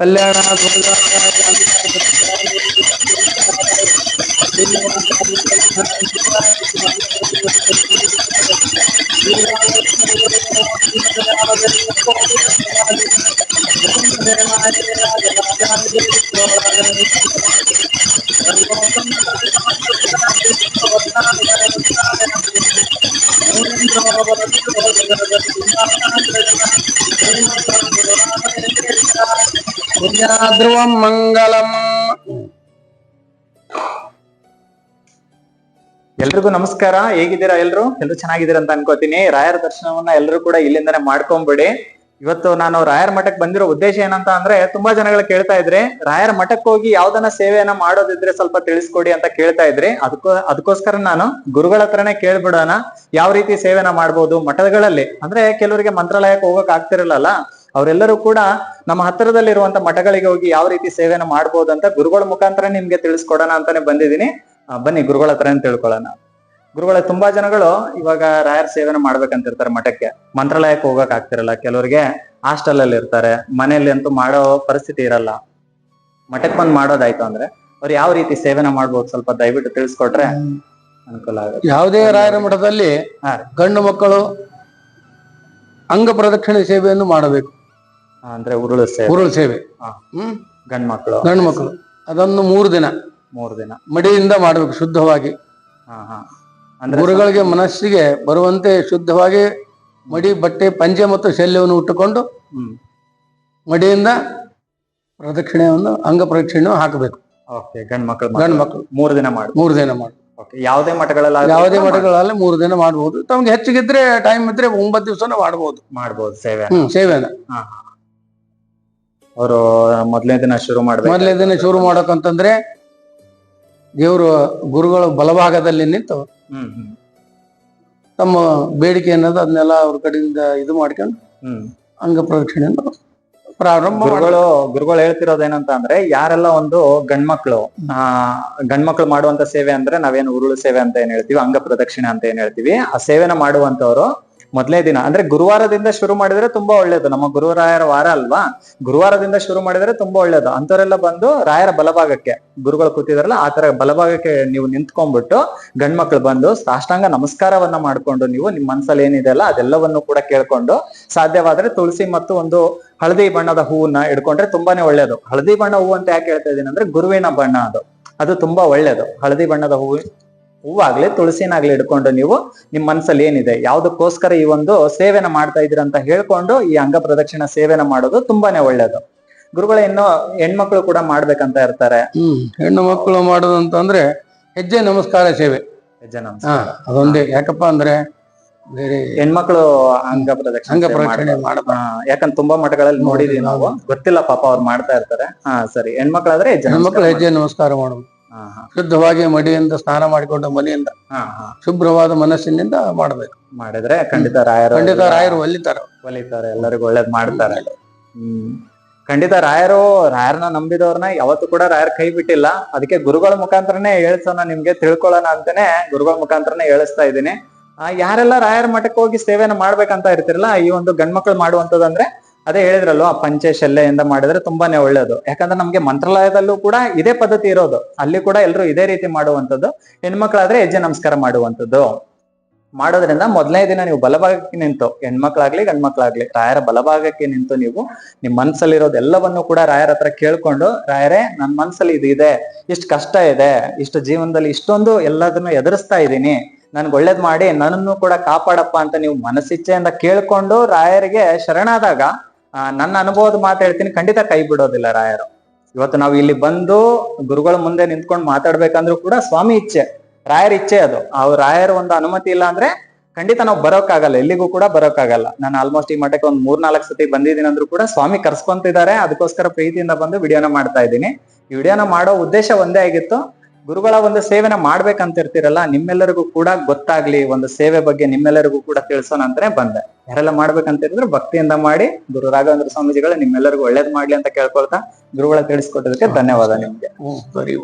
ಕಲ್ಯಾಣ ಧ್ರುವಂ ಮಂಗಲಂ ಎಲ್ರಿಗೂ ನಮಸ್ಕಾರ, ಹೇಗಿದ್ದೀರಾ ಎಲ್ರು? ಎಲ್ರು ಚೆನ್ನಾಗಿದ್ದೀರಾ ಅಂತ ಅನ್ಕೋತೀನಿ. ರಾಯರ ದರ್ಶನವನ್ನ ಎಲ್ರು ಕೂಡ ಇಲ್ಲಿಂದಾನೆ ಮಾಡ್ಕೊಂಬಿಡಿ. ಇವತ್ತು ನಾನು ರಾಯರ ಮಠಕ್ಕೆ ಬಂದಿರೋ ಉದ್ದೇಶ ಏನಂತ ಅಂದ್ರೆ, ತುಂಬಾ ಜನಗಳು ಕೇಳ್ತಾ ಇದ್ರೆ, ರಾಯರ ಮಠಕ್ಕೆ ಹೋಗಿ ಯಾವ್ದನ್ನ ಸೇವೆಯನ್ನ ಮಾಡೋದಿದ್ರೆ ಸ್ವಲ್ಪ ತಿಳಿಸ್ಕೊಡಿ ಅಂತ ಕೇಳ್ತಾ ಇದ್ರಿ. ಅದಕ್ಕೋ, ಅದಕ್ಕೋಸ್ಕರ ನಾನು ಗುರುಗಳ ಹತ್ರನೇ ಕೇಳ್ಬಿಡೋಣ. ಯಾವ ರೀತಿ ಸೇವೆನ ಮಾಡ್ಬೋದು ಮಠಗಳಲ್ಲಿ? ಅಂದ್ರೆ ಕೆಲವರಿಗೆ ಮಂತ್ರಾಲಯಕ್ಕೆ ಹೋಗಕ್ ಆಗ್ತಿರಲ್ಲ ಅವರೆಲ್ಲರೂ ಕೂಡ ನಮ್ಮ ಹತ್ತಿರದಲ್ಲಿರುವಂತ ಮಠಗಳಿಗೆ ಹೋಗಿ ಯಾವ ರೀತಿ ಸೇವೆನ ಮಾಡಬಹುದು ಅಂತ ಗುರುಗಳ ಮುಖಾಂತರ ನಿಮ್ಗೆ ತಿಳಿಸ್ಕೊಡೋಣ ಅಂತಾನೆ ಬಂದಿದ್ದೀನಿ. ಬನ್ನಿ ಗುರುಗಳ ಹತ್ರನೇ ತಿಳ್ಕೊಳ್ಳೋಣ. ಗುರುಗಳ ತುಂಬಾ ಜನಗಳು ಇವಾಗ ರಾಯರ್ ಸೇವೆನ ಮಾಡ್ಬೇಕಂತಿರ್ತಾರೆ ಮಠಕ್ಕೆ. ಮಂತ್ರಾಲಯಕ್ಕೆ ಹೋಗಕ್ ಆಗ್ತಿರಲ್ಲ. ಕೆಲವರಿಗೆ ಹಾಸ್ಟೆಲ್ ಅಲ್ಲಿ ಇರ್ತಾರೆ. ಮನೆಯಲ್ಲಿ ಅಂತೂ ಮಾಡೋ ಪರಿಸ್ಥಿತಿ ಇರಲ್ಲ. ಮಠಕ್ಕೆ ಬಂದ್ ಮಾಡೋದಾಯ್ತು ಅಂದ್ರೆ ಅವ್ರು ಯಾವ ರೀತಿ ಸೇವೆನ ಮಾಡ್ಬೋದು ಸ್ವಲ್ಪ ದಯವಿಟ್ಟು ತಿಳಿಸ್ಕೊಟ್ರೆ ಅನುಕೂಲ ಆಗುತ್ತೆ. ಯಾವುದೇ ರಾಯರ ಮಠದಲ್ಲಿ. ಗಂಡು ಮಕ್ಕಳು ಅಂಗ ಪ್ರದಕ್ಷಿಣೆ ಸೇವೆಯನ್ನು ಮಾಡಬೇಕು. ಅಂದ್ರೆ ಉರುಳು ಸೇವೆ. ಉರುಳು ಸೇವೆ. ಹ್ಮ್. ಗಂಡ್ ಮಕ್ಳು ಗಂಡು ಮಕ್ಕಳು ಅದನ್ನು ಮೂರು ದಿನ. ಮೂರು ದಿನ. ಮಡಿಯಿಂದ ಮಾಡಬೇಕು ಶುದ್ಧವಾಗಿ. ಹಾ ಹಾ. ಅಂದ್ರೆ ಗುರುಗಳಿಗೆ ಮನಸ್ಸಿಗೆ ಬರುವಂತೆ ಶುದ್ಧವಾಗಿ ಮಡಿ ಬಟ್ಟೆ ಪಂಜೆ ಮತ್ತು ಶಲ್ಯವನ್ನು ಉಟ್ಟುಕೊಂಡು ಹ್ಮ್. ಮಡಿಯಿಂದ ಪ್ರದಕ್ಷಿಣೆಯನ್ನು ಅಂಗ ಪ್ರದಕ್ಷಿಣೆ ಹಾಕಬೇಕು. ಓಕೆ ಗಂಡ್ ಮಕ್ಕಳು ಗಂಡ್ ಮಕ್ಕಳು ಮೂರ್ ದಿನ ಮಾಡಿ. ಮೂರು ದಿನ ಮಾಡಿ. ಯಾವುದೇ ಮಠಗಳಲ್ಲಿ ಯಾವುದೇ ಮಠಗಳಲ್ಲಿ ಮೂರು ದಿನ ಮಾಡಬಹುದು ತಮ್ಗೆ ಹೆಚ್ಚಿಗಿದ್ರೆ ಟೈಮ್ ಇದ್ರೆ ಒಂಬತ್ತು ದಿವಸನೂ ಮಾಡಬಹುದು ಮಾಡಬಹುದು ಸೇವೆ. ಹ್ಮ್ ಸೇವೆನ ಅವರು ಮೊದಲನೇ ದಿನ ಶುರು ಮಾಡ್ಬೇಕು. ಮೊದಲನೇ ದಿನ ಶುರು ಮಾಡಕಂತಂದ್ರೆ ದೇವರು ಗುರುಗಳು ಬಲಭಾಗದಲ್ಲಿ ನಿಂತು ಹ್ಮ್ ಹ್ಮ್. ತಮ್ಮ ಬೇಡಿಕೆ ಅನ್ನೋದು ಅದನ್ನೆಲ್ಲ ಅವ್ರ ಕಡೆಯಿಂದ ಇದು ಮಾಡ್ಕೊಂಡು ಹ್ಮ್. ಅಂಗ ಪ್ರದಕ್ಷಿಣೆ ಪ್ರಾರಂಭ. ಗುರುಗಳು ಗುರುಗಳು ಹೇಳ್ತಿರೋದೇನಂತ ಅಂದ್ರೆ ಯಾರೆಲ್ಲ ಒಂದು ಗಂಡ್ಮಕ್ಳು ಆ ಗಂಡ್ಮಕ್ಳು ಮಾಡುವಂತ ಸೇವೆ ಅಂದ್ರೆ ನಾವೇನು ಉರುಳು ಸೇವೆ ಅಂತ ಏನ್ ಹೇಳ್ತೀವಿ ಅಂಗ ಪ್ರದಕ್ಷಿಣೆ ಅಂತ ಏನ್ ಹೇಳ್ತೀವಿ ಆ ಸೇವೆನ ಮಾಡುವಂತವ್ರು ಮೊದಲನೇ ದಿನ. ಅಂದ್ರೆ ಗುರುವಾರದಿಂದ ಶುರು ಮಾಡಿದ್ರೆ ತುಂಬಾ ಒಳ್ಳೇದು. ನಮ್ಮ ಗುರುರಾಯರ ವಾರ ಅಲ್ವಾ? ಗುರುವಾರದಿಂದ ಶುರು ಮಾಡಿದ್ರೆ ತುಂಬಾ ಒಳ್ಳೇದು. ಅಂತವರೆಲ್ಲ ಬಂದು ರಾಯರ ಬಲಭಾಗಕ್ಕೆ, ಗುರುಗಳು ಕೂತಿದಾರಲ್ಲ, ಆ ತರ ಬಲಭಾಗಕ್ಕೆ ನೀವು ನಿಂತ್ಕೊಂಡ್ಬಿಟ್ಟು ಗಂಡ್ಮಕ್ಳು ಬಂದು ಸಾಷ್ಟಾಂಗ ನಮಸ್ಕಾರವನ್ನ ಮಾಡ್ಕೊಂಡು ನೀವು ನಿಮ್ ಮನ್ಸಲ್ಲಿ ಏನಿದೆ ಅಲ್ಲ, ಅದೆಲ್ಲವನ್ನು ಕೂಡ ಕೇಳ್ಕೊಂಡು ಸಾಧ್ಯವಾದ್ರೆ ತುಳಸಿ ಮತ್ತು ಒಂದು ಹಳದಿ ಬಣ್ಣದ ಹೂವನ್ನ ಇಡ್ಕೊಂಡ್ರೆ ತುಂಬಾನೇ ಒಳ್ಳೇದು. ಹಳದಿ ಬಣ್ಣ ಹೂವು ಅಂತ ಯಾಕೆ ಹೇಳ್ತಾ ಇದೀನಿ ಅಂದ್ರೆ ಗುರುವಿನ ಬಣ್ಣ ಅದು. ಅದು ತುಂಬಾ ಒಳ್ಳೇದು. ಹಳದಿ ಬಣ್ಣದ ಹೂವು ಹೂವಾಗ್ಲಿ ತುಳಸಿನಾಗ್ಲಿ ಇಡ್ಕೊಂಡು ನೀವು ನಿಮ್ ಮನ್ಸಲ್ಲಿ ಏನಿದೆ? ಯಾವ್ದಕ್ಕೋಸ್ಕರ ಈ ಒಂದು ಸೇವೆನ ಮಾಡ್ತಾ ಇದೀರ ಅಂತ ಹೇಳ್ಕೊಂಡು ಈ ಅಂಗ ಪ್ರದಕ್ಷಿಣ ಸೇವೆನ ಮಾಡೋದು ತುಂಬಾನೇ ಒಳ್ಳೇದು. ಗುರುಗಳ ಇನ್ನು ಹೆಣ್ಮಕ್ಳು ಕೂಡ ಮಾಡ್ಬೇಕಂತ ಇರ್ತಾರೆ. ಹ್ಮ್ ಹೆಣ್ಣು ಮಕ್ಕಳು ಮಾಡೋದಂತಂದ್ರೆ ಹೆಜ್ಜೆ ನಮಸ್ಕಾರ ಸೇವೆ. ಹೆಜ್ಜೆ ಹಾ ನಮಸ್ಕಾರ. ಅದೊಂದೇ. ಯಾಕಪ್ಪ ಅಂದ್ರೆ ಬೇರೆ ಹೆಣ್ಮಕ್ಳು ಅಂಗ ಪ್ರದಕ್ಷಿಣೆ ಅಂಗ ಸೇವೆ ಪ್ರದಕ್ಷಿಣೆ. ಮಾಡಬಾರ್ದು. ಹಾ, ಯಾಕಂದ್ರೆ ತುಂಬಾ ಮಠಗಳಲ್ಲಿ ನೋಡಿದೀವಿ ನಾವು. ಗೊತ್ತಿಲ್ಲ ಪಾಪ ಅವ್ರು ಮಾಡ್ತಾ ಇರ್ತಾರೆ. ಹಾ ಸರಿ. ಹೆಣ್ಮಕ್ಳಾದ್ರೆ ಹೆಜ್ಜೆ ಹೆಣ್ಮಕ್ಳು ಹೆಜ್ಜೆ ನಮಸ್ಕಾರ ಹಾ, ಶುದ್ಧವಾಗಿ ಮಡಿಯಿಂದ ಸ್ನಾನ ಮಾಡಿಕೊಂಡು ಮನೆಯಿಂದ ಹಾ, ಹಾ. ಶುಭ್ರವಾದ ಮನಸ್ಸಿನಿಂದ ಮಾಡಬೇಕು. ಮಾಡಿದ್ರೆ ಖಂಡಿತ ರಾಯರು ಖಂಡಿತ ರಾಯರು ಒಲಿತಾರ. ಒಲಿತಾರೆ ಎಲ್ಲರಿಗೂ ಒಳ್ಳೇದ್ ಮಾಡ್ತಾರೆ. ಹ್ಮ್. ಖಂಡಿತ ರಾಯರು ರಾಯರ್ನ ನಂಬಿದವ್ರನ್ನ ಯಾವತ್ತೂ ಕೂಡ ರಾಯರ್ ಕೈ ಬಿಟ್ಟಿಲ್ಲ. ಅದಕ್ಕೆ ಗುರುಗಳ ಮುಖಾಂತರನೇ ಹೇಳ್ಸೋಣ ನಿಮ್ಗೆ ತಿಳ್ಕೊಳ್ಳೋಣ ಅಂತಾನೆ ಗುರುಗಳ ಮುಖಾಂತರನೇ ಹೇಳಿಸ್ತಾ ಇದ್ದೀನಿ. ಆ, ಯಾರೆಲ್ಲ ರಾಯರ ಮಠಕ್ಕೆ ಹೋಗಿ ಸೇವೆನ ಮಾಡ್ಬೇಕಂತ ಇರ್ತಿರಲ್ಲ ಈ ಒಂದು ಗಂಡ್ಮಕ್ಳು ಮಾಡುವಂತದಂದ್ರೆ ಅದೇ ಹೇಳಿದ್ರಲ್ವ ಆ ಪಂಚೆ ಶಲ್ಯೆಯಿಂದ ಮಾಡಿದ್ರೆ ತುಂಬಾನೇ ಒಳ್ಳೇದು. ಯಾಕಂದ್ರೆ ನಮ್ಗೆ ಮಂತ್ರಾಲಯದಲ್ಲೂ ಕೂಡ ಇದೇ ಪದ್ಧತಿ ಇರೋದು. ಅಲ್ಲಿ ಕೂಡ ಎಲ್ರು ಇದೇ ರೀತಿ ಮಾಡುವಂತದ್ದು ಹೆಣ್ಮಕ್ಳಾದ್ರೆ ಹೆಜ್ಜೆ ನಮಸ್ಕಾರ ಮಾಡುವಂತದ್ದು ಮಾಡೋದ್ರಿಂದ ಮೊದಲನೇ ದಿನ ನೀವು ಬಲಭಾಗಕ್ಕೆ ನಿಂತು, ಹೆಣ್ಮಕ್ಳಾಗ್ಲಿ, ಗಂಡ್ಮಕ್ಳಾಗ್ಲಿ, ರಾಯರ ಬಲಭಾಗಕ್ಕೆ ನಿಂತು ನೀವು ನಿಮ್ ಮನ್ಸಲ್ಲಿರೋದು ಎಲ್ಲವನ್ನು ಕೂಡ ರಾಯರ ಹತ್ರ ಕೇಳ್ಕೊಂಡು, ರಾಯರೇ, ನನ್ ಮನ್ಸಲ್ಲಿ ಇದು ಇದೆ, ಇಷ್ಟು ಕಷ್ಟ ಇದೆ, ಇಷ್ಟು ಜೀವನದಲ್ಲಿ ಇಷ್ಟೊಂದು ಎಲ್ಲದನ್ನು ಎದುರಿಸ್ತಾ ಇದ್ದೀನಿ. ನನ್ಗೆ ಒಳ್ಳೇದ್ ಮಾಡಿ, ನನ್ನನ್ನು ಕೂಡ ಕಾಪಾಡಪ್ಪ ಅಂತ ನೀವು ಮನಸ್ಸಿಚ್ಛೆಯಿಂದ ಕೇಳ್ಕೊಂಡು ರಾಯರಿಗೆ ಶರಣಾದಾಗ ನನ್ನ ಅನುಭವದ ಮಾತು ಹೇಳ್ತೀನಿ. ಖಂಡಿತ ಕೈ ಬಿಡೋದಿಲ್ಲ ರಾಯರು. ಇವತ್ತು ನಾವು ಇಲ್ಲಿ ಬಂದು ಗುರುಗಳ ಮುಂದೆ ನಿಂತ್ಕೊಂಡು ಮಾತಾಡ್ಬೇಕಂದ್ರೂ ಕೂಡ ಸ್ವಾಮಿ ಇಚ್ಛೆ, ರಾಯರ ಇಚ್ಛೆ ಅದು. ಅವ್ರ ರಾಯರ ಒಂದು ಅನುಮತಿ ಇಲ್ಲ ಅಂದ್ರೆ ಖಂಡಿತ ನಾವು ಬರೋಕ್ಕಾಗಲ್ಲ, ಎಲ್ಲಿಗೂ ಕೂಡ ಬರೋಕ್ಕಾಗಲ್ಲ. ನಾನು ಆಲ್ಮೋಸ್ಟ್ ಈ ಮಠಕ್ಕೆ ಒಂದು ಮೂರ್ನಾಲ್ಕು ಸತಿ ಬಂದಿದ್ದೀನಿ ಅಂದ್ರೂ ಕೂಡ ಸ್ವಾಮಿ ಕರ್ಸ್ಕೊಂತಿದ್ದಾರೆ. ಅದಕ್ಕೋಸ್ಕರ ಪ್ರೀತಿಯಿಂದ ಬಂದು ವಿಡಿಯೋನ ಮಾಡ್ತಾ ಇದ್ದೀನಿ. ಈ ವಿಡಿಯೋನ ಮಾಡೋ ಉದ್ದೇಶ ಒಂದೇ ಆಗಿತ್ತು. ಗುರುಗಳ ಒಂದು ಸೇವೆನ ಮಾಡ್ಬೇಕಂತ ಇರ್ತೀರಲ್ಲ ನಿಮ್ಮೆಲ್ಲರಿಗೂ ಕೂಡ ಗೊತ್ತಾಗ್ಲಿ, ಒಂದು ಸೇವೆ ಬಗ್ಗೆ ನಿಮ್ಮೆಲ್ಲರಿಗೂ ಕೂಡ ತಿಳಿಸೋಣ ಅಂತಾನೆ ಬಂದೆ. ಯಾರೆಲ್ಲ ಮಾಡ್ಬೇಕಂತ ಇರಿದ್ರೆ ಭಕ್ತಿಯಿಂದ ಮಾಡಿ, ಗುರು ರಾಘವೇಂದ್ರ ಸ್ವಾಮೀಜಿಗಳು ನಿಮ್ಮೆಲ್ಲರಿಗೂ ಒಳ್ಳೇದ್ ಮಾಡ್ಲಿ ಅಂತ ಕೇಳ್ಕೊಳ್ತಾ ಗುರುಗಳ ತಿಳಿಸ್ಕೊಟ್ಟದಕ್ಕೆ ಧನ್ಯವಾದ ನಿಮ್ಗೆ. ಸರಿ